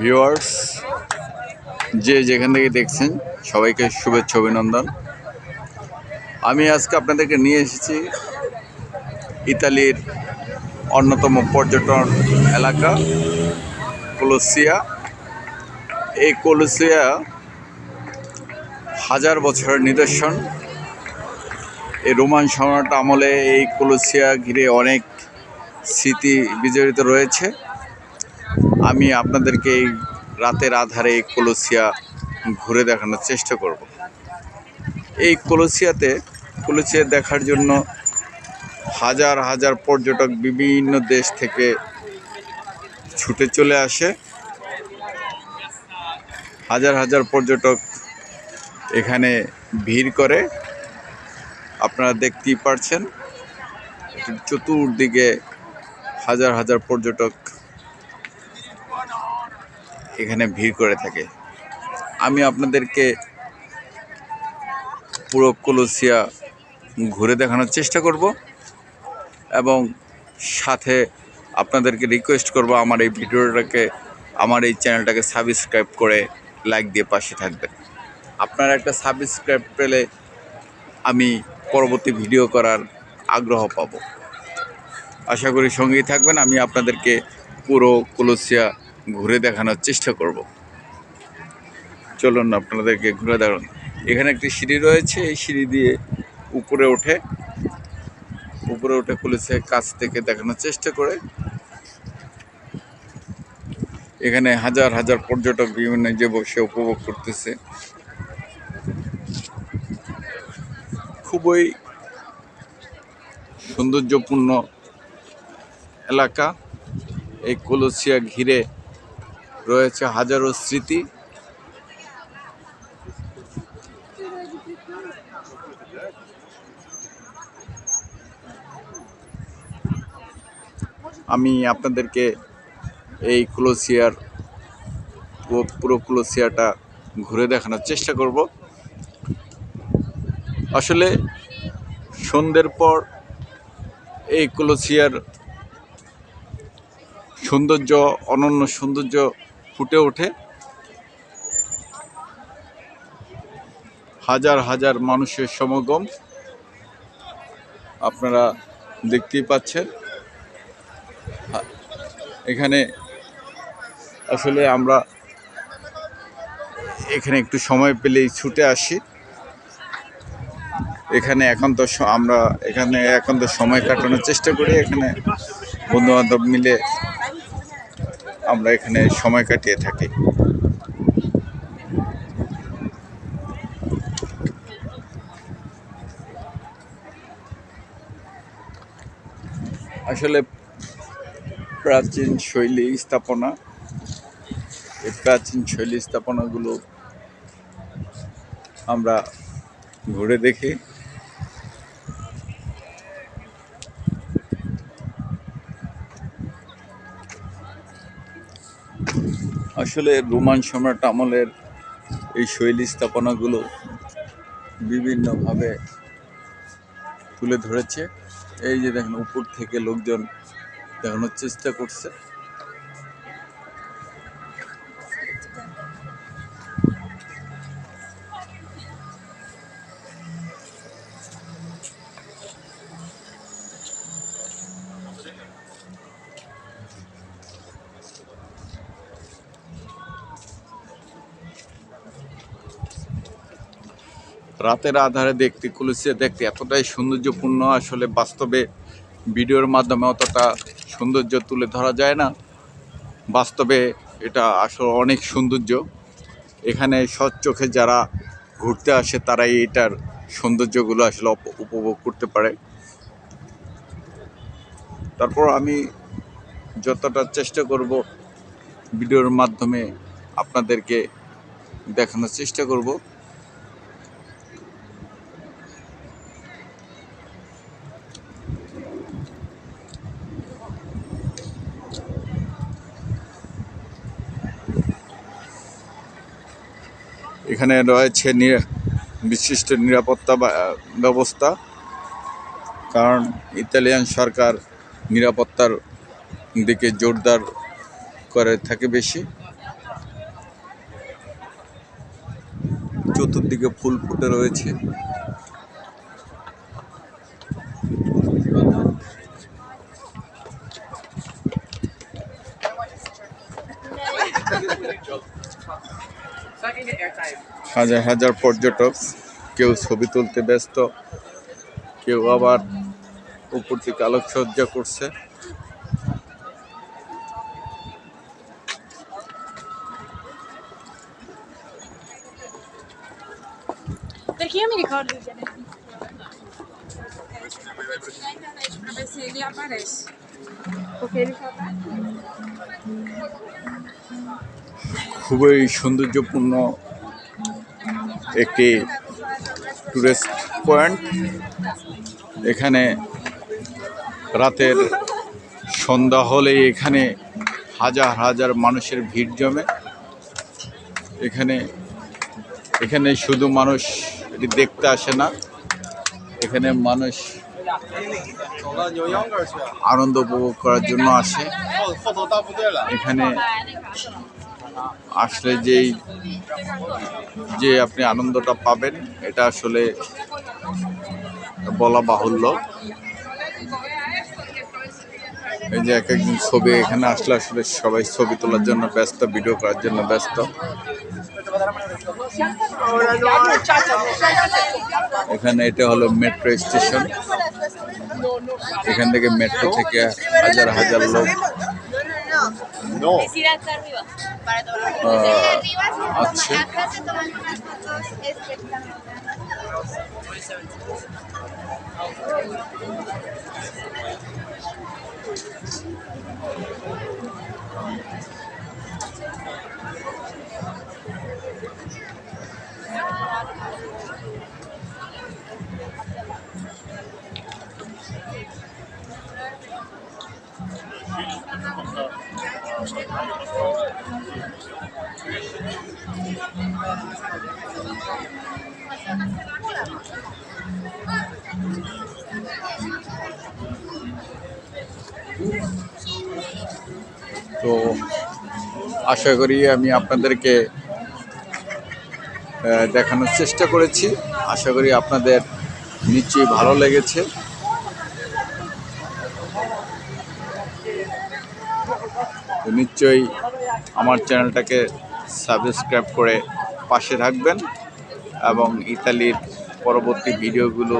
Viewers, যে যেখান থেকে দেখছেন, সবাইকে শুভেচ্ছা, অভিনন্দন। আমি আজকে আপনাদেরকে নিয়ে এসেছি ইতালির অন্যতম পর্যটন এলাকা, কোলোসিয়া। এই কোলোসিয়া হাজার বছরের নিদর্শন। এই রোমান সম্রাট আমলে এই কোলোসিয়া ঘিরে অনেক স্মৃতি বিজড়িত রয়েছে। আমি আপনাদেরকে এই রাতের আধারে এই কলসিয়া ঘুরে দেখানোর চেষ্টা করব। এই কলসিয়াতে, কলসিয়া দেখার জন্য হাজার হাজার পর্যটক বিভিন্ন দেশ থেকে ছুটে চলে আসে। হাজার হাজার পর্যটক এখানে ভিড় করে। আপনারা দেখতেই পারছেন, চতুর্দিকে হাজার হাজার পর্যটক এখানে ভিড় করে থাকে। আমি আপনাদেরকে পুরো কলসিয়া ঘুরে দেখানোর চেষ্টা করব এবং সাথে আপনাদেরকে রিকোয়েস্ট করব আমার এই ভিডিওটাকে, আমার এই চ্যানেলটাকে সাবস্ক্রাইব করে লাইক দিয়ে পাশে থাকবেন। আপনারা একটা সাবস্ক্রাইব পেলে আমি পরবর্তী ভিডিও করার আগ্রহ পাব। আশা করি সঙ্গেই থাকবেন। আমি আপনাদেরকে পুরো কলসিয়া ঘুরে দেখানোর চেষ্টা করব। চলুন আপনাদেরকে ঘুরে দেখান এখানে একটি সিঁড়ি রয়েছে, এই সিঁড়ি দিয়ে উপরে ওঠে উপরে উঠে পুলিশের কাছ থেকে দেখানোর চেষ্টা করে। এখানে হাজার হাজার পর্যটক বিভিন্ন যে বসে উপভোগ করতেছে। খুবই সৌন্দর্যপূর্ণ এলাকা। এই কলসিয়া ঘিরে রয়েছে হাজারো স্মৃতি। আমি আপনাদেরকে এই ক্লোসিয়ার পুরো- ক্লোসিয়াটা ঘুরে দেখানোর চেষ্টা করব। আসলে সন্ধ্যের পর এই ক্লোসিয়ার সৌন্দর্য, অনন্য সৌন্দর্য ফুটে ওঠে। হাজার হাজার মানুষের সমাগম আপনারা দেখতেই পাচ্ছেন। এখানে আসলে আমরা এখানে একটু সময় পেলেই ছুটে আসি। এখানে একান্ত আমরা এখানে একান্ত সময় কাটানোর চেষ্টা করি। এখানে বন্ধু বান্ধব মিলে আমরা এখানে সময় কাটিয়ে থাকি। আসলে প্রাচীন শৈলী স্থাপনা, এই প্রাচীন শৈলী স্থাপনাগুলো আমরা ঘুরে দেখি। আসলে রোমান সম্রাট আমলের এই শৈলী স্থাপনাগুলো বিভিন্নভাবে তুলে ধরেছে। এই যে দেখেন, উপর থেকে লোকজন দেখানোর চেষ্টা করছে। রাতের আধারে দেখতে কুলিসিয়া দেখতে, এতটাই সৌন্দর্যপূর্ণ আসলে বাস্তবে ভিডিওর মাধ্যমে অতটা সৌন্দর্য তুলে ধরা যায় না। বাস্তবে এটা আসলে অনেক সৌন্দর্য। এখানে সৎ চোখে যারা ঘুরতে আসে, তারাই এটার সৌন্দর্যগুলো আসলে উপভোগ করতে পারে। তারপর আমি যতটা চেষ্টা করব ভিডিওর মাধ্যমে আপনাদেরকে দেখানোর চেষ্টা করব। এখানে রয়েছে বিশিষ্ট নিরাপত্তা ব্যবস্থা, কারণ ইতালিয়ান সরকার নিরাপত্তার দিকে জোরদার করে থাকে বেশি চতুর্দিকে ফুল ফুটে রয়েছে Thank you. হাজার হাজার পর্যটক কেউ ছবি তুলতে ব্যস্ত কেউ আবার উপর থেকে আলোকসজ্জা করছে। খুবই সৌন্দর্যপূর্ণ একটি টুরিস্ট পয়েন্ট এখানে রাতের সন্ধ্যা হলে এখানে হাজার হাজার মানুষের ভিড় জমে। এখানে এখানে শুধু মানুষ এটি দেখতে আসে না, এখানে মানুষ আনন্দ উপভোগ করার জন্য আসে। এখানে আসলে যেই যে আপনি আনন্দটা পাবেন, এটা আসলে বলা বাহুল্য। এই যে এক একদিন ছবি এখানে আসলে আসলে সবাই ছবি তোলার জন্য ব্যস্ত, ভিডিও করার জন্য ব্যস্ত। এখানে এটা হলো মেট্রো স্টেশন। এখান থেকে মেট্রো থেকে হাজার হাজার লোক No. Es ir acá arriba. Para tomar ah, fotos. Se ah, acá se toman unas fotos espectaculares. তো আশা করি আমি আপনাদেরকে দেখানোর চেষ্টা করেছি। আশা করি আপনাদের নিশ্চয়ই ভালো লেগেছে। নিশ্চয়ই আমার চ্যানেলটাকে সাবস্ক্রাইব করে পাশে থাকবেন এবং ইতালির পরবর্তী ভিডিওগুলো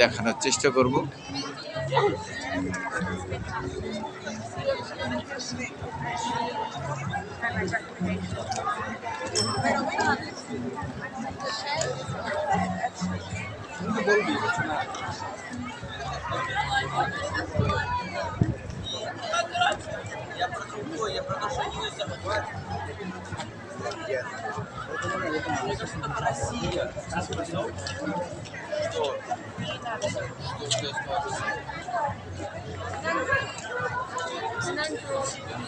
দেখানোর চেষ্টা করব। Я протестую, я продолжаю забывать. Мне кажется, это Россия. Что? Что сейчас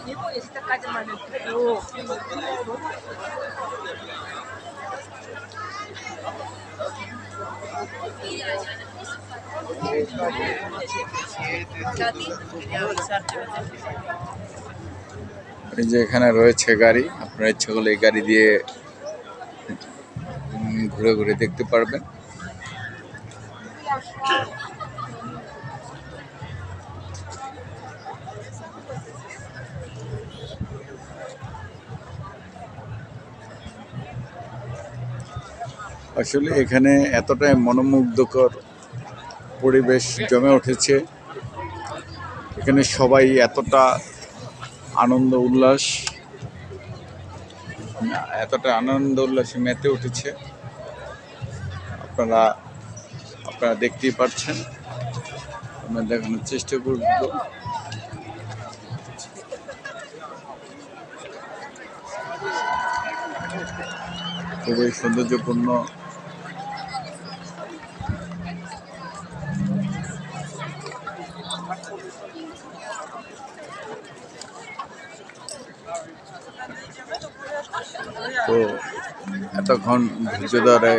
Не бойся, так один момент. Кати, я с Артемом. এই যে এখানে রয়েছে গাড়ি, আপনার ইচ্ছে করলে এই গাড়ি দিয়ে ঘুরে ঘুরে দেখতে পারবেন। আসলে এখানে এতটাই মনোমুগ্ধকর পরিবেশ জমে উঠেছে। এখানে সবাই এতটা আনন্দ, উল্লাস। এতটা আনন্দ, উল্লাসে মেতে উঠেছে। আপনারা আপনারা দেখতেই পাচ্ছেন আমরা দেখানোর চেষ্টা করব। খুবই সৌন্দর্যপূর্ণ তো এতক্ষণ ধৈর্য ধরে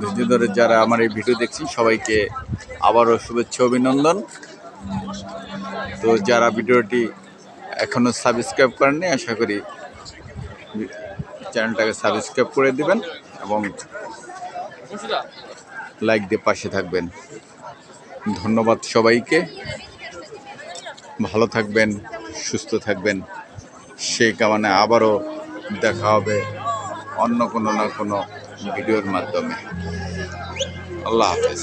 ধৈর্য ধরে যারা আমার এই ভিডিও দেখছি সবাইকে আবারও শুভেচ্ছা, অভিনন্দন। তো যারা ভিডিওটি এখনও সাবস্ক্রাইব করেননি, আশা করি চ্যানেলটাকে সাবস্ক্রাইব করে দিবেন এবং লাইক দিয়ে পাশে থাকবেন। ধন্যবাদ সবাইকে। ভালো থাকবেন, সুস্থ থাকবেন। সেই কারণে আবারও দেখা হবে অন্য কোনো না কোনো ভিডিওর মাধ্যমে। আল্লাহ হাফেজ।